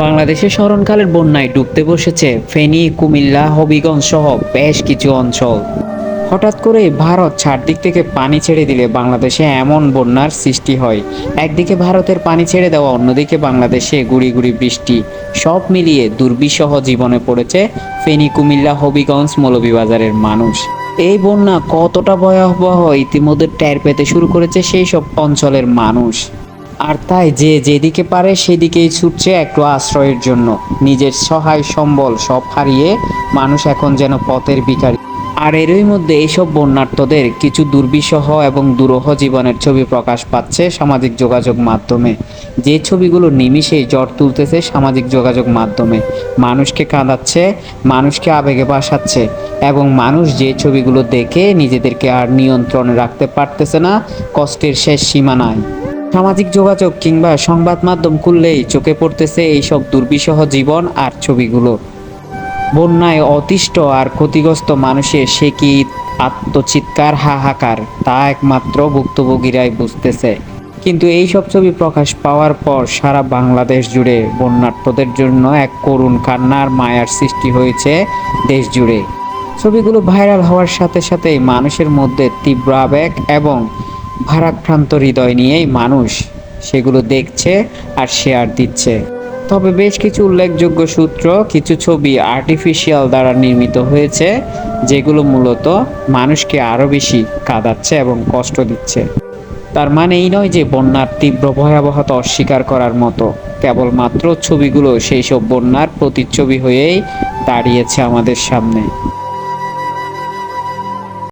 বাংলাদেশে স্মরণকালের বন্যায় ডুবতে বসেছে ফেনী, কুমিল্লা, হবিগঞ্জ সহ বেশ কিছু অঞ্চল। হঠাৎ করে ভারত চারদিক থেকে পানি ছেড়ে দিলে বাংলাদেশে এমন বন্যার সৃষ্টি হয়। একদিকে ভারতের পানি ছেড়ে দেওয়া, অন্যদিকে বাংলাদেশে গুড়ি গুড়ি বৃষ্টি। সব মিলিয়ে দুর্বিষহ জীবনে পড়েছে ফেনী, কুমিল্লা, হবিগঞ্জ মৌলভীবাজারের মানুষ। এই বন্যা কতটা ভয়াবহ ইতিমধ্যে টের পেতে শুরু করেছে সেই সব অঞ্চলের মানুষ। আর তাই যে যেদিকে পারে সেদিকেই ছুটছে একটু আশ্রয়ের জন্য। নিজের সহায় সম্বল সব হারিয়ে মানুষ এখন যেন পথের ভিখারি। আর এরই মধ্যে এইসব বন্যার্থদের কিছু দুর্বিষহ এবং দুরূহ জীবনের ছবি প্রকাশ পাচ্ছে সামাজিক যোগাযোগ মাধ্যমে। যে ছবিগুলো নিমিষেই জ্বর তুলতেছে সামাজিক যোগাযোগ মাধ্যমে। মানুষকে কাঁদাচ্ছে, মানুষকে আবেগে বাসাচ্ছে এবং মানুষ যে ছবিগুলো দেখে নিজেদেরকে আর নিয়ন্ত্রণে রাখতে পারতেছে না, কষ্টের শেষ সীমানায়। সামাজিক যোগাযোগ কিংবা সংবাদ মাধ্যম খুললেই চোখে পড়তেছে এইসব দুর্বিষহ জীবন আর ছবিগুলো। বন্যায় অতিষ্ঠ আর ক্ষতিগ্রস্ত মানুষের সে কি আত্মচিৎকার, হাহাকার, তা একমাত্র ভুক্তভোগীরাই বুঝতেছে। কিন্তু এই সব ছবি প্রকাশ পাওয়ার পর সারা বাংলাদেশ জুড়ে বন্যার্থদের জন্য এক করুণ কান্নার মায়ার সৃষ্টি হয়েছে দেশ জুড়ে। ছবিগুলো ভাইরাল হওয়ার সাথে সাথেই মানুষের মধ্যে তীব্র আবেগ এবং ভারাক্রান্ত হৃদয় নিয়েই মানুষ সেগুলো দেখছে আর শেয়ার দিচ্ছে। তবে বেশ কিছু উল্লেখযোগ্য সূত্র, কিছু ছবি আর্টিফিশিয়াল দ্বারা নির্মিত হয়েছে, যেগুলো মূলত মানুষকে আরও বেশি কাঁদাচ্ছে এবং কষ্ট দিচ্ছে। তার মানে এই নয় যে বন্যার তীব্র ভয়াবহতা অস্বীকার করার মতো। কেবলমাত্র ছবিগুলো সেই সব বন্যার প্রতিচ্ছবি হয়েই দাঁড়িয়েছে আমাদের সামনে।